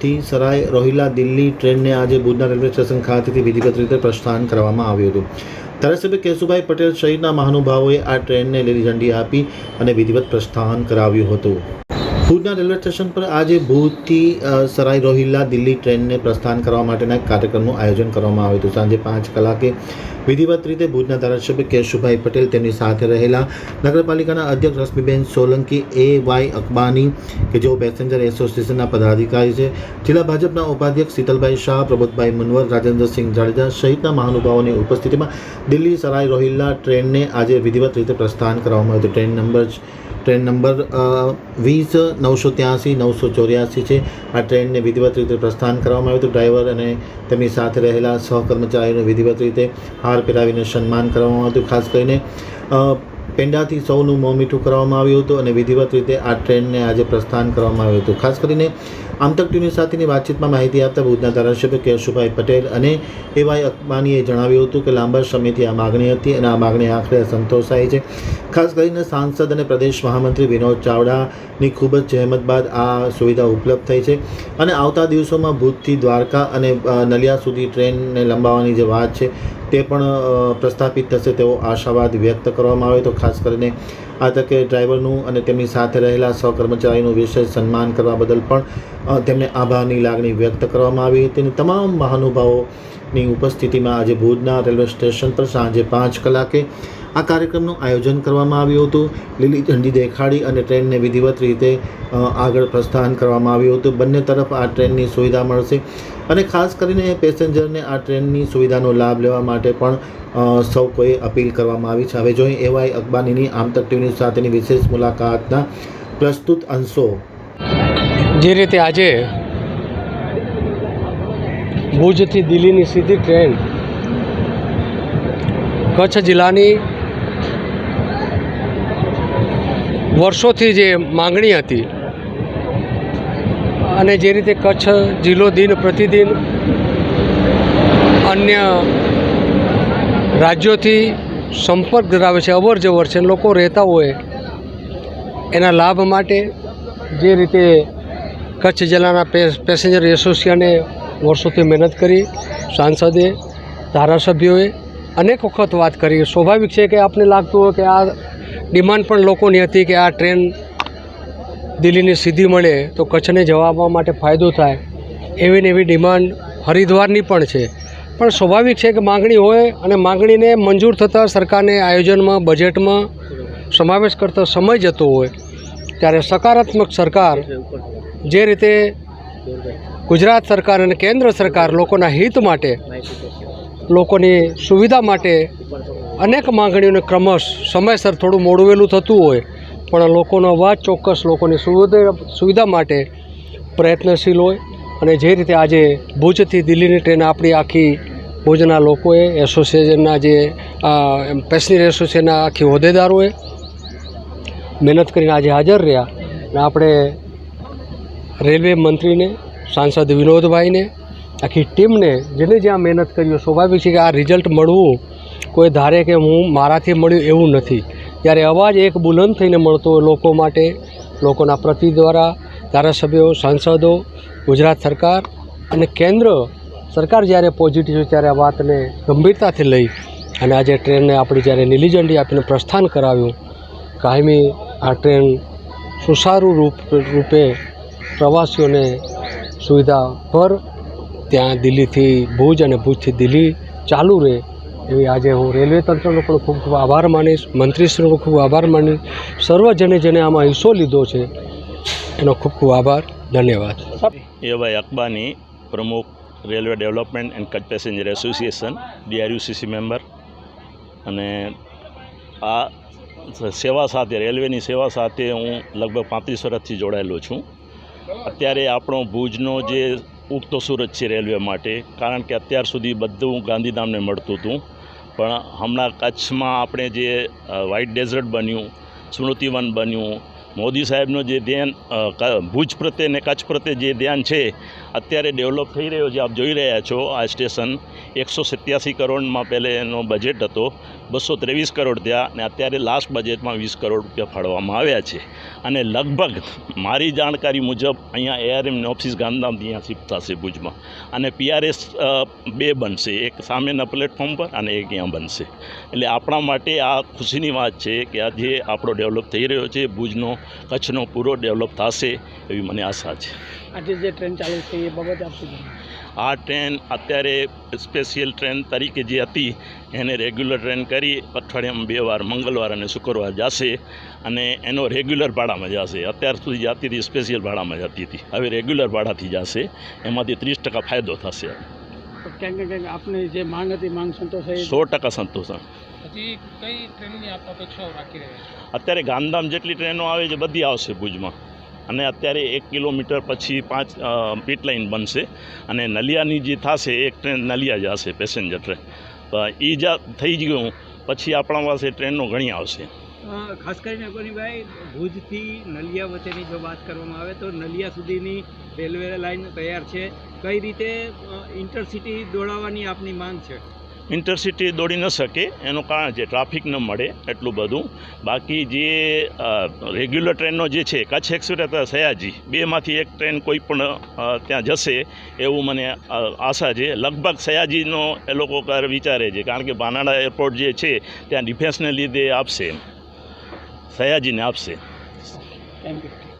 ભુજથી સરાય રોહિલા દિલ્હી ટ્રેનને આજે ભુજના રેલવે સ્ટેશન ખાતેથી વિધિગત રીતે પ્રસ્થાન કરવામાં આવ્યું હતું. ધારાસભ્ય કેશુભાઈ પટેલ સહિતના મહાનુભાવોએ આ ટ્રેનને લીલી ઝંડી આપી અને વિધિવત પ્રસ્થાન કરાવ્યું હતું. ભુજના રેલવે સ્ટેશન પર આજે ભુજથી સરાઈ રોહિલ્લા દિલ્હી ટ્રેનને પ્રસ્થાન કરવા માટેના એક કાર્યક્રમનું આયોજન કરવામાં આવ્યું હતું. સાંજે પાંચ કલાકે વિધિવત રીતે ભુજના ધારાસભ્ય કેશુભાઈ પટેલ તેમની સાથે રહેલા નગરપાલિકાના અધ્યક્ષ રશ્મિબેન સોલંકી, એ વાય અકબાની, કે જેઓ પેસેન્જર એસોસિએશનના પદાધિકારી છે. જિલ્લા ભાજપના ઉપાધ્યક્ષ શીતલભાઈ શાહ, પ્રબોધભાઈ મુનવર, રાજેન્દ્રસિંહ જાડેજા સહિતના મહાનુભાવોની ઉપસ્થિતિમાં દિલ્હી સરાઈ રોહિલ્લા ટ્રેનને આજે વિધિવત રીતે પ્રસ્થાન કરવામાં આવ્યું હતું. ટ્રેન નંબર ટ્રેન નંબર વીસ, નવસો ત્યાંસી, નવસો ચોર્યાસી છે. આ ટ્રેનને વિધિવત રીતે પ્રસ્થાન કરવામાં આવ્યું હતું. ડ્રાઈવર અને તેમની સાથે રહેલા સહકર્મચારીઓને વિધિવત રીતે હાર પહેરાવીને સન્માન કરવામાં આવ્યું હતું. ખાસ કરીને પેંડાથી સૌનું મોં મીઠું કરવામાં આવ્યું હતું અને વિધિવત રીતે આ ટ્રેનને આજે પ્રસ્થાન કરવામાં આવ્યું હતું. ખાસ કરીને આમતક ટીવી સાથેની વાતચીતમાં માહિતી આપતા ભુજના ધારાસભ્ય કેશુભાઈ પટેલ અને એવાય અકબાનીએ જણાવ્યું હતું કે લાંબા સમયથી આ માગણી હતી અને આ માગણી આખરે સંતોષાઈ છે. ખાસ કરીને સાંસદ અને પ્રદેશ મહામંત્રી વિનોદ ચાવડાની ખૂબ જ જહેમત બાદ આ સુવિધા ઉપલબ્ધ થઈ છે અને આવતા દિવસોમાં ભુજથી દ્વારકા અને નલિયા સુધી ટ્રેનને લંબાવવાની જે વાત છે તે પણ પ્રસ્થાપિત થશે તેવો આશાવાદ વ્યક્ત કરવામાં આવે તો ખાસ કરીને આ તકે ડ્રાઈવરનું અને તેમની સાથે રહેલા સહકર્મચારીનું વિશેષ સન્માન કરવા બદલ પણ તેમને આભારની લાગણી વ્યક્ત કરવામાં આવી હતી અને તમામ મહાનુભાવોની ઉપસ્થિતિમાં આજે ભુજના રેલવે સ્ટેશન પર સાંજે પાંચ કલાકે આ કાર્યક્રમનું આયોજન કરવામાં આવ્યું હતું. લીલી ઝંડી દેખાડી અને ટ્રેનને વિધિવત રીતે આગળ પ્રસ્થાન કરવામાં આવ્યું હતું. બંને તરફ આ ટ્રેનની સુવિધા મળશે અને ખાસ કરીને પેસેન્જરને આ ટ્રેનની સુવિધાનો લાભ લેવા માટે પણ સૌ કોઈ અપીલ કરવામાં આવી છે. હવે જોઈએ એવાય અકબાનીની આમતક ટીવી સાથેની વિશેષ મુલાકાતના પ્રસ્તુત અંશો. જે રીતે આજે ભુજથી દિલ્હીની સીધી ટ્રેન કચ્છ જિલ્લાની વર્ષોથી જે માંગણી હતી અને જે રીતે કચ્છ જિલ્લો દિન પ્રતિદિન અન્ય રાજ્યોથી સંપર્ક ધરાવે છે અવર જવર છે, લોકો રહેતા હોય, એના લાભ માટે જે રીતે કચ્છ જિલ્લાના પેસેન્જર એસોસિએશને વર્ષોથી મહેનત કરી, સાંસદે, ધારાસભ્યોએ અનેક વખત વાત કરી. સ્વાભાવિક છે કે આપને લાગતું હોય કે આ ડિમાન્ડ પણ લોકોની હતી કે આ ટ્રેન દિલ્હીની સીધી મળે તો કચ્છને જવા માટે ફાયદો થાય. એવી ને એવી ડિમાન્ડ હરિદ્વારની પણ છે. પણ સ્વાભાવિક છે કે માગણી હોય અને માગણીને મંજૂર થતાં સરકારને આયોજનમાં, બજેટમાં સમાવેશ કરતો સમય જતો હોય, ત્યારે સકારાત્મક સરકાર જે રીતે ગુજરાત સરકાર અને કેન્દ્ર સરકાર લોકોના હિત માટે, લોકોની સુવિધા માટે અનેક માંગણીઓને ક્રમશ સમયસર થોડું મોડવેલું થતું હોય, પણ લોકોનો અવાજ ચોક્કસ લોકોની સુવિધા સુવિધા માટે પ્રયત્નશીલ હોય અને જે રીતે આજે ભુજથી દિલ્હીની ટ્રેન આપણી આખી ભુજના લોકોએ, એસોસિએશનના જે પેસેન્જર એસોસિએશનના આખી હોદ્દેદારોએ મહેનત કરીને આજે હાજર રહ્યા. અને આપણે રેલવે મંત્રીને, સાંસદ વિનોદભાઈને, આખી ટીમને, જેને જ્યાં મહેનત કરી સ્વાભાવિક છે કે આ રિઝલ્ટ મળવું કોઈ ધારે કે હું મારાથી મળ્યું એવું નથી. ત્યારે અવાજ એક બુલંદ થઈને મળતો લોકો માટે, લોકોના પ્રતિ દ્વારા ધારાસભ્યો, સાંસદો, ગુજરાત સરકાર અને કેન્દ્ર સરકાર જ્યારે પોઝિટિવ છે, ત્યારે આ વાતને ગંભીરતાથી લઈ અને આજે ટ્રેનને આપણી જ્યારે નીલી ઝંડી આપીને પ્રસ્થાન કરાવ્યું, કાયમી આ ટ્રેન સુસારું રૂપ, રૂપે પ્રવાસીઓને સુવિધા પર ત્યાં દિલ્હીથી ભુજ અને ભુજથી દિલ્હી ચાલુ રહે એવી આજે હું રેલવે તંત્રનો પણ ખૂબ ખૂબ આભાર માનીશ, મંત્રીશ્રીનો ખૂબ આભાર માનીશ સર્વ જેને જેને આમાં હિસ્સો લીધો છે, એનો ખૂબ ખૂબ આભાર, ધન્યવાદ. એવાય અકબાની પ્રમુખ railway development and Kutch passenger association, DRUCC member અને આ સેવા સાથે, રેલવેની સેવા સાથે હું લગભગ પાંત્રીસ વર્ષથી જોડાયેલો છું. અત્યારે આપણો ભુજનો જે ઉગતો સુરત છે રેલવે માટે, કારણ કે અત્યાર સુધી બધું ગાંધીધામને મળતું હતું. પણ હમણાં કચ્છમાં આપણે જે વ્હાઇટ ડેઝર્ટ બન્યું, સ્મૃતિવન બન્યું મોદી સાહેબનું જે ધ્યાન ભુજ પ્રત્યે ને કચ્છ પ્રત્યે જે ધ્યાન છે, અત્યારે ડેવલપ થઈ રહ્યો છે. આપ જોઈ રહ્યા છો આ સ્ટેશન. એકસો સત્યાસી કરોડમાં પહેલે એનો બજેટ હતો. બસો ત્રેવીસ કરોડ થયા અને અત્યારે લાસ્ટ બજેટમાં વીસ કરોડ રૂપિયા ફાળવામાં આવ્યા છે. અને લગભગ મારી જાણકારી મુજબ અહીંયા એઆરએમની ઓફિસ ગાંધીધામથી અહીંયા શિફ્ટ થશે ભુજમાં. અને પીઆરએસ બે બનશે. એક સામેના પ્લેટફોર્મ પર અને એક અહીંયા બનશે. એટલે આપણા માટે આ ખુશીની વાત છે કે આ જે આપણો ડેવલપ થઈ રહ્યો છે. ભુજનો કચ્છનો પૂરો ડેવલપ થશે એવી મને આશા છે. આજે જે ટ્રેન ચાલુ છે એ બાબતે આપ આ ટ્રેન અત્યારે સ્પેશિયલ ટ્રેન તરીકે જે હતી એને રેગ્યુલર ટ્રેન કરી અઠવાડિયામાં બે વાર મંગળવાર અને શુક્રવાર જશે અને એનો રેગ્યુલર ભાડામાં જશે. અત્યાર સુધી જતી હતી સ્પેશિયલ ભાડામાં જતી હતી. હવે રેગ્યુલર ભાડાથી જશે એમાંથી ત્રીસ ટકા ફાયદો થશે. ક્યાંક ક્યાંક આપની જે માંગ હતી માંગ સંતોષાઈ સો ટકા સંતોષ હજી કઈ ટ્રેનની આપ અપેક્ષાઓ રાખી રહ્યા છો? અત્યારે ગાંધીધામ જેટલી ટ્રેનો આવે છે બધી આવશે ભુજમાં. અને અત્યારે એક કિલોમીટર પછી પાંચ પીટલાઇન પીટ લાઇન બનશે. અને નલિયાની જે થશે એક ટ્રેન નલિયા જશે પેસેન્જર ટ્રેન એ જ થઈ ગયું પછી આપણા પાસે ટ્રેનો ઘણી આવશે. ખાસ કરીને કોનીભાઈ ભુજથી નલિયા વચ્ચેની જો વાત કરવામાં આવે તો નલિયા સુધીની રેલવે લાઇન તૈયાર છે. કઈ રીતે ઇન્ટરસિટી દોડાવવાની આપની માંગ છે? ઇન્ટરસિટી દોડી ન શકે, એનું કારણ છે ટ્રાફિક ન મળે એટલું બધું. બાકી જે રેગ્યુલર ટ્રેનનો જે છે, કચ્છ એક્સપ્રેસ અથવા સયાજી, બેમાંથી એક ટ્રેન કોઈ પણ ત્યાં જશે એવું મને આશા છે. લગભગ સયાજીનો એ લોકો વિચારે છે, કારણ કે બાનાડા એરપોર્ટ જે છે, ત્યાં ડિફેન્સને લીધે આપશે. સયાજીને આપશે. Thank you